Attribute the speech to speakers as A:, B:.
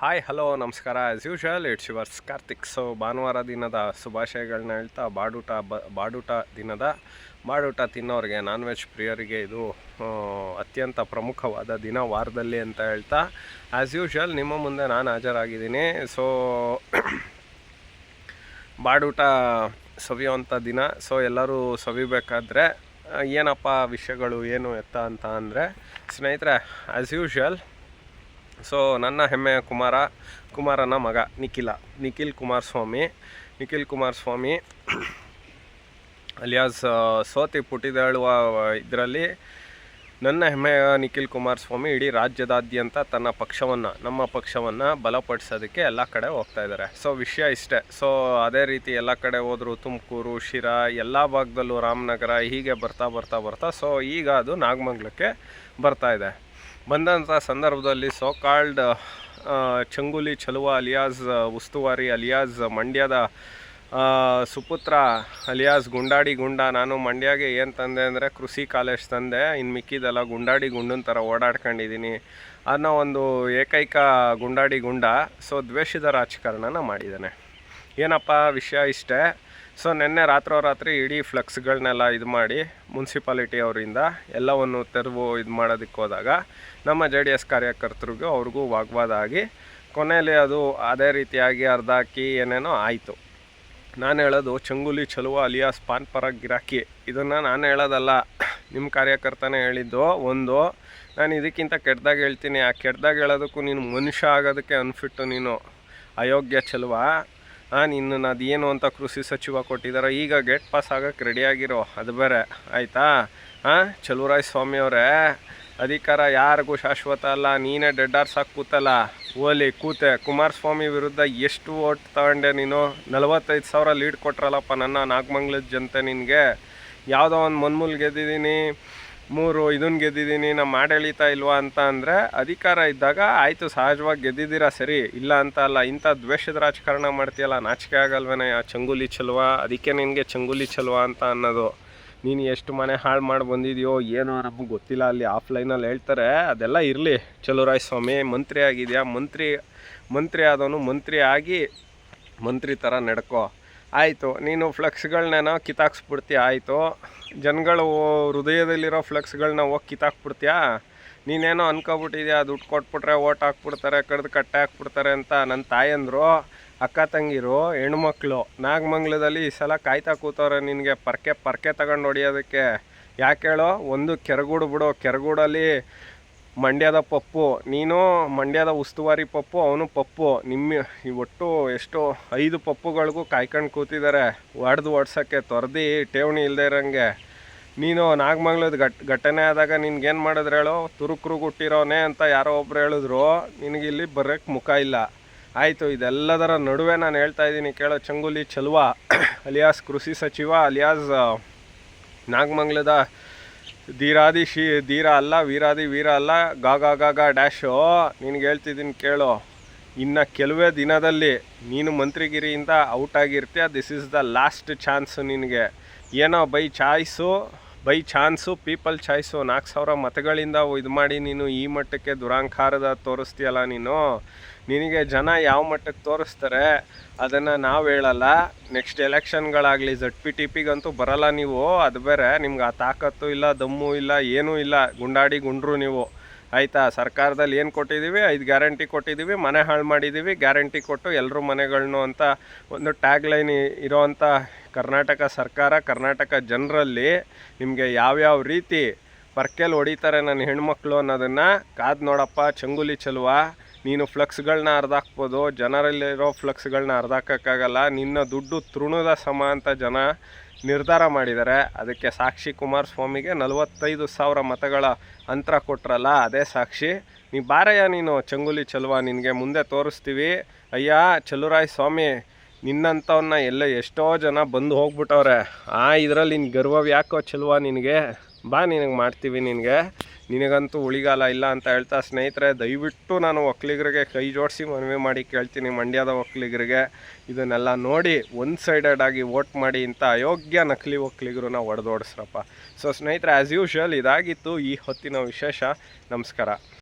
A: Hi hello ನಮಸ್ಕಾರ. As usual it's yours Karthik so ಭಾನುವಾರ ದಿನದ ಶುಭಾಶಯಗಳನ್ನ ಹೇಳ್ತಾ, ಬಾಡೂಟ, ಬ, ಬಾಡೂಟ ದಿನದ, ಬಾಡೂಟ ತಿನ್ನೋರಿಗೆ ನಾನ್ ವೆಜ್ ಪ್ರಿಯರಿಗೆ ಇದು ಅತ್ಯಂತ ಪ್ರಮುಖವಾದ ದಿನ ವಾರದಲ್ಲಿ ಅಂತ ಹೇಳ್ತಾ. ಆ್ಯಸ್ ಯೂಶಲ್ ನಿಮ್ಮ ಮುಂದೆ ನಾನು ಹಾಜರಾಗಿದ್ದೀನಿ. ಸೊ ಬಾಡೂಟ ಸವಿಯುವಂಥ ದಿನ. ಸೊ ಎಲ್ಲರೂ ಸವಿಬೇಕಾದ್ರೆ ಏನಪ್ಪ ವಿಷಯಗಳು, ಏನು ಎತ್ತ ಅಂತ ಅಂದರೆ, ಸ್ನೇಹಿತರೆ ಆ್ಯಸ್ ಯೂಶುವಲ್ ಸೊ ನನ್ನ ಹೆಮ್ಮೆಯ ಕುಮಾರ, ಕುಮಾರನ ಮಗ, ನಿಖಿಲ, ನಿಖಿಲ್ ಕುಮಾರಸ್ವಾಮಿ ನಿಖಿಲ್ ಕುಮಾರಸ್ವಾಮಿ ಅಲಿಯಾಸ್ ಸೋತಿ ಪುಟಿದೇಳುವ ಇದರಲ್ಲಿ ನನ್ನ ಹೆಮ್ಮೆಯ ನಿಖಿಲ್ ಕುಮಾರಸ್ವಾಮಿ ಇಡೀ ರಾಜ್ಯದಾದ್ಯಂತ ತನ್ನ ಪಕ್ಷವನ್ನು, ನಮ್ಮ ಪಕ್ಷವನ್ನು ಬಲಪಡಿಸೋದಕ್ಕೆ ಎಲ್ಲ ಕಡೆ ಹೋಗ್ತಾ ಇದ್ದಾರೆ. ಸೊ ವಿಷಯ ಇಷ್ಟೇ. ಸೊ ಅದೇ ರೀತಿ ಎಲ್ಲ ಕಡೆ ಹೋದರೂ, ತುಮಕೂರು, ಶಿರಾ, ಎಲ್ಲ ಭಾಗದಲ್ಲೂ ರಾಮನಗರ ಹೀಗೆ ಬರ್ತಾ ಬರ್ತಾ ಬರ್ತಾ ಸೊ ಈಗ ಅದು ನಾಗಮಂಗಲಕ್ಕೆ ಬರ್ತಾ ಇದೆ. ಬಂದಂಥ ಸಂದರ್ಭದಲ್ಲಿ ಸೋ ಕಾಲ್ಡ್ ಚಂಗುಲಿ ಚಲುವ ಅಲಿಯಾಸ್ ಉಸ್ತುವಾರಿ ಅಲಿಯಾಸ್, ಮಂಡ್ಯದ ಸುಪುತ್ರ ಅಲಿಯಾಸ್ ಗುಂಡಾಡಿ ಗುಂಡ. ನಾನು ಮಂಡ್ಯಗೆ ಏನು ತಂದೆ ಅಂದರೆ ಕೃಷಿ ಕಾಲೇಜ್ ತಂದೆ. ಇನ್ನು ಮಿಕ್ಕಿದೆಲ್ಲ ಗುಂಡಾಡಿ ಗುಂಡನ ಥರ ಓಡಾಡ್ಕೊಂಡಿದ್ದೀನಿ ಅನ್ನೋ ಒಂದು ಏಕೈಕ ಗುಂಡಾಡಿ ಗುಂಡ. ಸೊ ದ್ವೇಷದ ರಾಜಕಾರಣನ ಮಾಡಿದ್ದಾನೆ. ಏನಪ್ಪ ವಿಷಯ ಇಷ್ಟೇ? ಸೊ ನಿನ್ನೆ ರಾತ್ರೋರಾತ್ರಿ ಇಡೀ ಫ್ಲೆಕ್ಸ್ಗಳನ್ನೆಲ್ಲ ಇದು ಮಾಡಿ ಮುನ್ಸಿಪಾಲಿಟಿ ಅವರಿಂದ ಎಲ್ಲವನ್ನು ತೆರವು ಇದು ಮಾಡೋದಕ್ಕೆ ಹೋದಾಗ ನಮ್ಮ ಜೆ ಡಿ ಎಸ್ ಕಾರ್ಯಕರ್ತರಿಗೂ ಅವ್ರಿಗೂ ವಾಗ್ವಾದ ಆಗಿ ಕೊನೆಯಲ್ಲಿ ಅದು ಅದೇ ರೀತಿಯಾಗಿ ಅರ್ಧಾಕಿ ಏನೇನೋ ಆಯಿತು. ನಾನು ಹೇಳೋದು ಚಂಗುಲಿ ಚಲುವ ಅಲಿಯಾಸ್ ಪಾನ್ ಪರ ಗಿರಾಕಿ. ಇದನ್ನು ನಾನು ಹೇಳೋದಲ್ಲ. ನಿಮ್ಮ ಕಾರ್ಯಕರ್ತನೇ ಹೇಳಿದ್ದು ಒಂದು. ನಾನು ಇದಕ್ಕಿಂತ ಕೆಟ್ಟದಾಗ ಹೇಳ್ತೀನಿ. ಆ ಕೆಟ್ಟದಾಗ ಹೇಳೋದಕ್ಕೂ ನೀನು ಮನುಷ್ಯ ಆಗೋದಕ್ಕೆ ಅನ್ಫಿಟ್ಟು ನೀನು. ಅಯೋಗ್ಯ ಚಲುವ. ನಿನ್ನ ಅದೇನು ಅಂತ ಕೃಷಿ ಸಚಿವ ಕೊಟ್ಟಿದ್ದಾರೆ ಈಗ ಗೇಟ್ ಪಾಸ್ ಆಗೋಕ್ಕೆ ರೆಡಿಯಾಗಿರೋ ಅದು ಬೇರೆ, ಆಯಿತಾ? ಹಾಂ ಚಲುವರಾಯ ಸ್ವಾಮಿ ಅವರೇ, ಅಧಿಕಾರ ಯಾರಿಗೂ ಶಾಶ್ವತ ಅಲ್ಲ, ನೀನೇ ಡೆಡ್ಡಾರ್ಸಾಗಿ ಕೂತಲ್ಲ. ಓಲಿ, ಕೂತೆ. ಕುಮಾರಸ್ವಾಮಿ ವಿರುದ್ಧ ಎಷ್ಟು ಓಟ್ ತಗೊಂಡೆ ನೀನು? ನಲವತ್ತೈದು ಸಾವಿರ ಲೀಡ್ ಕೊಟ್ರಲ್ಲಪ್ಪ ನನ್ನ ನಾಗಮಂಗ್ಲದ ಜನತೆ ನಿನಗೆ. ಯಾವುದೋ ಒಂದು ಮನ್ಮೂಲ್ ಗೆದ್ದಿದ್ದೀನಿ. ಮೂರು ಇದನ್ನು ಗೆದ್ದಿದ್ದೀನಿ ನಮ್ಮ ಆಡಳಿತ ಇಲ್ವಾ ಅಂತ ಅಂದರೆ ಅಧಿಕಾರ ಇದ್ದಾಗ ಆಯಿತು, ಸಹಜವಾಗಿ ಗೆದ್ದಿದ್ದೀರಾ ಸರಿ, ಇಲ್ಲ ಅಂತ ಅಲ್ಲ, ಇಂಥ ದ್ವೇಷದ ರಾಜಕಾರಣ ಮಾಡ್ತೀಯಲ್ಲ, ನಾಚಿಕೆ ಆಗಲ್ವೇನ ಆ ಚಂಗುಲಿ ಚಲುವ, ಅದಕ್ಕೆ ನಿನಗೆ ಚಂಗುಲಿ ಚಲುವ ಅಂತ ಅನ್ನೋದು. ನೀನು ಎಷ್ಟು ಮನೆ ಹಾಳು ಮಾಡಿ ಬಂದಿದೆಯೋ, ಏನೋ ನಮಗೆ ಗೊತ್ತಿಲ್ಲ, ಅಲ್ಲಿ ಆಫ್ಲೈನಲ್ಲಿ ಹೇಳ್ತಾರೆ, ಅದೆಲ್ಲ ಇರಲಿ. ಚಲುವರಾಯ ಸ್ವಾಮಿ, ಮಂತ್ರಿ ಆಗಿದೆಯಾ, ಮಂತ್ರಿ ಮಂತ್ರಿ ಆದವನು ಮಂತ್ರಿ ಆಗಿ ಮಂತ್ರಿ ಥರ ನಡ್ಕೋ. ಆಯಿತು, ನೀನು ಫ್ಲೆಕ್ಸ್ಗಳನ್ನೇನೋ ಕಿತ್ತಾಕ್ಸ್ಬಿಡ್ತೀಯ ಆಯಿತು. ಜನಗಳು ಹೃದಯದಲ್ಲಿರೋ ಫ್ಲೆಕ್ಸ್ಗಳನ್ನ ಹೋಗಿ ಕಿತ್ತಾಕ್ಬಿಡ್ತೀಯಾ? ನೀನೇನೋ ಅನ್ಕೊಬಿಟ್ಟಿದ್ಯಾ? ದುಡ್ಡು ಕೊಟ್ಬಿಟ್ರೆ ಓಟ್ ಹಾಕ್ಬಿಡ್ತಾರೆ, ಕಡ್ದು ಕಟ್ಟೆ ಹಾಕ್ಬಿಡ್ತಾರೆ ಅಂತ ನನ್ನ ತಾಯಂದರು, ಅಕ್ಕ ತಂಗಿರು, ಹೆಣ್ಮಕ್ಳು. ನಾಗಮಂಗ್ಲದಲ್ಲಿ ಈ ಸಲ ಕಾಯ್ತಾ ಕೂತವ್ರೆ ನಿನಗೆ ಪರ್ಕೆ ಪರ್ಕೆ ತಗೊಂಡು ಹೊಡಿಯೋದಕ್ಕೆ. ಯಾಕೆ ಹೇಳೋ? ಒಂದು ಕೆರಗೂಡು ಬಿಡು. ಕೆರಗೂಡಲ್ಲಿ ಮಂಡ್ಯದ ಪಪ್ಪು, ನೀನು ಮಂಡ್ಯದ ಉಸ್ತುವಾರಿ ಪಪ್ಪು, ಅವನು ಪಪ್ಪು. ನಿಮ್ಮ ಒಟ್ಟು ಎಷ್ಟು ಐದು ಪಪ್ಪುಗಳಿಗೂ ಕಾಯ್ಕೊಂಡು ಕೂತಿದ್ದಾರೆ ಹೊಡೆದು ಓಡ್ಸೋಕ್ಕೆ ತೊರೆದು ಠೇವಣಿ ಇಲ್ಲದೆ ಇರೋಂಗೆ. ನೀನು ನಾಗಮಂಗ್ಲದ ಘಟ್, ಘಟನೆ ಆದಾಗ ನಿನ್ಗೇನು ಮಾಡಿದ್ರೆ ಹೇಳು? ತುರುಕರು ಹುಟ್ಟಿರೋನೆ ಅಂತ ಯಾರೋ ಒಬ್ರು ಹೇಳಿದ್ರು. ನಿನಗಿಲ್ಲಿ ಬರೋಕ್ಕೆ ಮುಖ ಇಲ್ಲ. ಆಯಿತು, ಇದೆಲ್ಲದರ ನಡುವೆ ನಾನು ಹೇಳ್ತಾ ಇದ್ದೀನಿ ಕೇಳೋ. ಚಂಗುಲಿ ಚಲುವ ಅಲಿಯಾಸ್ ಕೃಷಿ ಸಚಿವ, ಅಲಿಯಾಸ್ ನಾಗಮಂಗ್ಲದ ಧೀರಾದಿ ಶಿ, ಧೀರ ಅಲ್ಲ, ವೀರಾದಿ ವೀರ ಅಲ್ಲ ಗಾಗ ಗಾಗ ಡ್ಯಾಶು. ನಿನಗೆ ಹೇಳ್ತಿದ್ದೀನಿ ಕೇಳು. ಇನ್ನು ಕೆಲವೇ ದಿನದಲ್ಲಿ ನೀನು ಮಂತ್ರಿಗಿರಿಯಿಂದ out ಆಗಿರ್ತೀಯ. This is the last chance ನಿನಗೆ. ಏನೋ by choice. By chance, people choice, ನಾಲ್ಕು ಸಾವಿರ ಮತಗಳಿಂದ ಇದು ಮಾಡಿ ನೀನು ಈ ಮಟ್ಟಕ್ಕೆ ದುರಾಂಕಾರದ ತೋರಿಸ್ತೀಯಲ್ಲ ನೀನು. ನಿನಗೆ ಜನ ಯಾವ ಮಟ್ಟಕ್ಕೆ ತೋರಿಸ್ತಾರೆ, ಅದನ್ನು ನಾವು ಹೇಳಲ್ಲ. ನೆಕ್ಸ್ಟ್ ಎಲೆಕ್ಷನ್ಗಳಾಗಲಿ ಜಡ್ ಪಿ ಟಿ ಪಿಗಂತೂ ಬರಲ್ಲ ನೀವು. ಅದು ಬೇರೆ, ನಿಮ್ಗೆ ಆ ತಾಕತ್ತು ಇಲ್ಲ, ದಮ್ಮು ಇಲ್ಲ, ಏನೂ ಇಲ್ಲ. ಗುಂಡಾಡಿ ಗುಂಡ್ರು ನೀವು. ಆಯಿತಾ, ಸರ್ಕಾರದಲ್ಲಿ ಏನು ಕೊಟ್ಟಿದ್ದೀವಿ ಐದು ಗ್ಯಾರಂಟಿ ಕೊಟ್ಟಿದ್ದೀವಿ ಮನೆ ಹಾಳು ಮಾಡಿದ್ದೀವಿ ಗ್ಯಾರಂಟಿ ಕೊಟ್ಟು ಎಲ್ಲರೂ ಮನೆಗಳನ್ನು ಅಂತ ಒಂದು ಟ್ಯಾಗ್ ಲೈನ್ ಇರೋವಂಥ ಕರ್ನಾಟಕ ಸರ್ಕಾರ, ಕರ್ನಾಟಕ ಜನರಲ್ಲಿ ನಿಮಗೆ ಯಾವ್ಯಾವ ರೀತಿ ಪರ್ಕೆಲ್ ಹೊಡಿತಾರೆ ನನ್ನ ಹೆಣ್ಮಕ್ಳು ಅನ್ನೋದನ್ನು ಕಾದು ನೋಡಪ್ಪ, ಚಂಗುಲಿ ಚೆಲುವ. ನೀನು ಫ್ಲಕ್ಸ್ಗಳನ್ನ ಅರ್ಧಾಕ್ಬೋದು ಜನರಲ್ಲಿರೋ ಫ್ಲಕ್ಸ್ಗಳನ್ನ ಅರ್ಧಾಕೋಕ್ಕಾಗಲ್ಲ ನಿನ್ನ ದುಡ್ಡು ತೃಣದ ಸಮ ಅಂತ ಜನ ನಿರ್ಧಾರ ಮಾಡಿದ್ದಾರೆ. ಅದಕ್ಕೆ ಸಾಕ್ಷಿ ಕುಮಾರಸ್ವಾಮಿಗೆ ನಲವತ್ತೈದು ಸಾವಿರ ಮತಗಳ ಅಂತರ ಕೊಟ್ರಲ್ಲ, ಅದೇ ಸಾಕ್ಷಿ. ನೀ ಬಾರಯ್ಯ, ನೀನು ಚಂಗುಲಿ ಚಲುವ, ನಿನಗೆ ಮುಂದೆ ತೋರಿಸ್ತೀವಿ. ಅಯ್ಯ, ಚಲುರಾಯ್ ಸ್ವಾಮಿ ನಿನ್ನಂಥವನ್ನ ಎಲ್ಲ ಎಷ್ಟೋ ಜನ ಬಂದು ಹೋಗ್ಬಿಟ್ಟವ್ರೆ. ಆ, ಇದರಲ್ಲಿ ನಿನ್ನ ಗರ್ವ ಯಾಕೋ ಚಲುವ ನಿನಗೆ? ಬಾ, ನಿನಗೆ ಮಾಡ್ತೀವಿ ನಿನಗೆ. ನಿನಗಂತೂ ಉಳಿಗಾಲ ಇಲ್ಲ ಅಂತ ಹೇಳ್ತಾ ಸ್ನೇಹಿತರೆ, ದಯವಿಟ್ಟು ನಾನು ಒಕ್ಕಲಿಗರಿಗೆ ಕೈ ಜೋಡಿಸಿ ಮನವಿ ಮಾಡಿ ಕೇಳ್ತೀನಿ. ಮಂಡ್ಯದ ಒಕ್ಕಲಿಗರಿಗೆ ಇದನ್ನೆಲ್ಲ ನೋಡಿ ಒನ್ ಸೈಡೆಡ್ ಆಗಿ ವೋಟ್ ಮಾಡಿ ಇಂಥ ಅಯೋಗ್ಯ ನಕಲಿ ಒಕ್ಕಲಿಗರನ್ನ ಹೊಡೆದೋಡಿಸ್ರಪ್ಪ. ಸೊ ಸ್ನೇಹಿತರೆ ಆ್ಯಸ್ ಯೂಶುವಲ್ ಇದಾಗಿತ್ತು ಈ ಹೊತ್ತಿನ ವಿಶೇಷ. ನಮಸ್ಕಾರ.